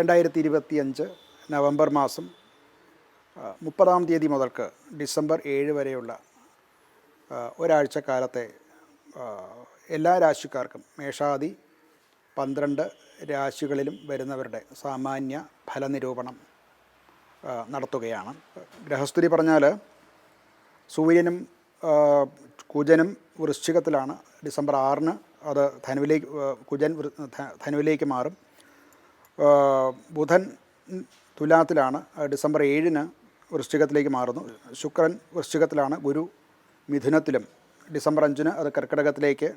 രണ്ടായിരത്തി ഇരുപത്തിയഞ്ച് നവംബർ മാസം മുപ്പതാം തീയതി മുതൽക്ക് ഡിസംബർ ഏഴ് വരെയുള്ള ഒരാഴ്ചക്കാലത്തെ ഒരാഴ്ച കാലത്തെ എല്ലാ രാശിക്കാർക്കും മേഷാദി പന്ത്രണ്ട് രാശികളിലും വരുന്നവരുടെ സാമാന്യ ഫലനിരൂപണം നടത്തുകയാണ്. ഗ്രഹസ്ഥിതി പറഞ്ഞാൽ സൂര്യനും കുജനും വൃശ്ചികത്തിലാണ് ഡിസംബർ ആറിന് അത് ധനുവിലേക്ക് കുജൻ ധനുവിലേക്ക് മാറും. ബുധൻ തുലാത്തിലാണ് ഡിസംബർ ഏഴിന് വൃശ്ചികത്തിലേക്ക് മാറുന്നു. ശുക്രൻ വൃശ്ചികത്തിലാണ് ഗുരു മിഥുനത്തിലും. ഡിസംബർ അഞ്ചിന് അത് കർക്കിടകത്തിലേക്ക്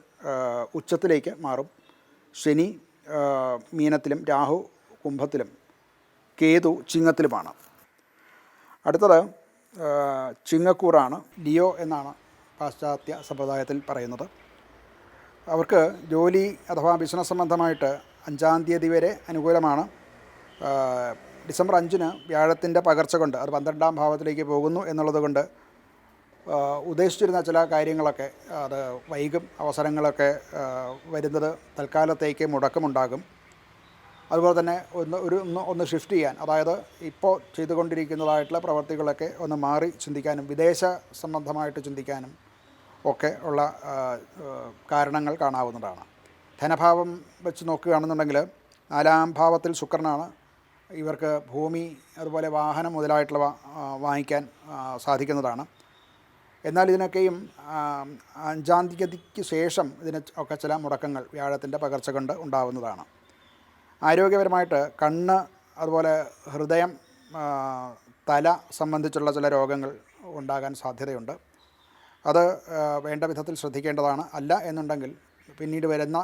ഉച്ചത്തിലേക്ക് മാറും. ശനി മീനത്തിലും രാഹു കുംഭത്തിലും കേതു ചിങ്ങത്തിലുമാണ്. അടുത്തത് ചിങ്ങക്കൂറാണ്. ലിയോ എന്നാണ് പാശ്ചാത്യ സമ്പ്രദായത്തിൽ പറയുന്നത്. അവർക്ക് ജോലി അഥവാ ബിസിനസ് സംബന്ധമായിട്ട് അഞ്ചാം തീയതി വരെ അനുകൂലമാണ്. ഡിസംബർ അഞ്ചിന് വ്യാഴത്തിന്റെ പകർച്ച കൊണ്ട് അത് പന്ത്രണ്ടാം ഭാവത്തിലേക്ക് പോകുന്നു എന്നുള്ളത് കൊണ്ട് ഉദ്ദേശിച്ചിരുന്ന ചില കാര്യങ്ങളൊക്കെ അത് വൈകും അവസരങ്ങളൊക്കെ വരുന്നത് തൽക്കാലത്തേക്ക് മുടക്കമുണ്ടാകും. അതുപോലെ തന്നെ ഒന്ന് ഒരു ഒന്ന് ഒന്ന് ഷിഫ്റ്റ് ചെയ്യാൻ അതായത് ഇപ്പോൾ ചെയ്തുകൊണ്ടിരിക്കുന്നതായിട്ടുള്ള പ്രവർത്തികളൊക്കെ ഒന്ന് മാറി ചിന്തിക്കാനും വിദേശ സംബന്ധമായിട്ട് ചിന്തിക്കാനും ഒക്കെ ഉള്ള കാരണങ്ങൾ കാണാവുന്നതാണ്. ധനഭാവം വെച്ച് നോക്കുകയാണെന്നുണ്ടെങ്കിൽ നാലാം ഭാവത്തിൽ ശുക്രനാണ്. ഇവർക്ക് ഭൂമി അതുപോലെ വാഹനം മുതലായിട്ടുള്ളവ വാങ്ങിക്കാൻ സാധിക്കുന്നതാണ്. എന്നാൽ ഇതിനൊക്കെയും അഞ്ചാം തീയതിക്ക് ശേഷം ഇതിന് ഒക്കെ ചില മുടക്കങ്ങൾ വ്യാഴത്തിന്റെ പകർച്ച കൊണ്ട് ഉണ്ടാകുന്നതാണ് ആരോഗ്യപരമായിട്ട് കണ്ണ് അതുപോലെ ഹൃദയം തല സംബന്ധിച്ചുള്ള ചില രോഗങ്ങൾ ഉണ്ടാകാൻ സാധ്യതയുണ്ട്. അത് വേണ്ട വിധത്തിൽ ശ്രദ്ധിക്കേണ്ടതാണ്. അല്ല എന്നുണ്ടെങ്കിൽ പിന്നീട് വരുന്ന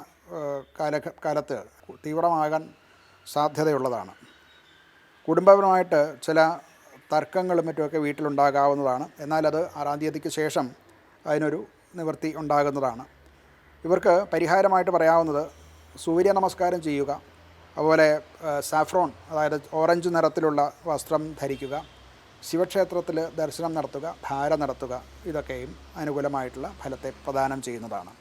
കാല കാലത്ത് തീവ്രമാകാൻ സാധ്യതയുള്ളതാണ്. കുടുംബപരമായിട്ട് ചില തർക്കങ്ങളും മറ്റുമൊക്കെ വീട്ടിലുണ്ടാകാവുന്നതാണ്. എന്നാൽ അത് ആറാം തീയതിക്ക് ശേഷം അതിനൊരു നിവൃത്തി ഉണ്ടാകുന്നതാണ്. ഇവർക്ക് പരിഹാരമായിട്ട് പറയാവുന്നത് സൂര്യ നമസ്കാരം ചെയ്യുക അതുപോലെ സാഫ്രോൺ അതായത് ഓറഞ്ച് നിറത്തിലുള്ള വസ്ത്രം ധരിക്കുക ശിവക്ഷേത്രത്തിൽ ദർശനം നടത്തുക ധാര നടത്തുക ഇതൊക്കെയും അനുകൂലമായിട്ടുള്ള ഫലത്തെ പ്രദാനം ചെയ്യുന്നതാണ്.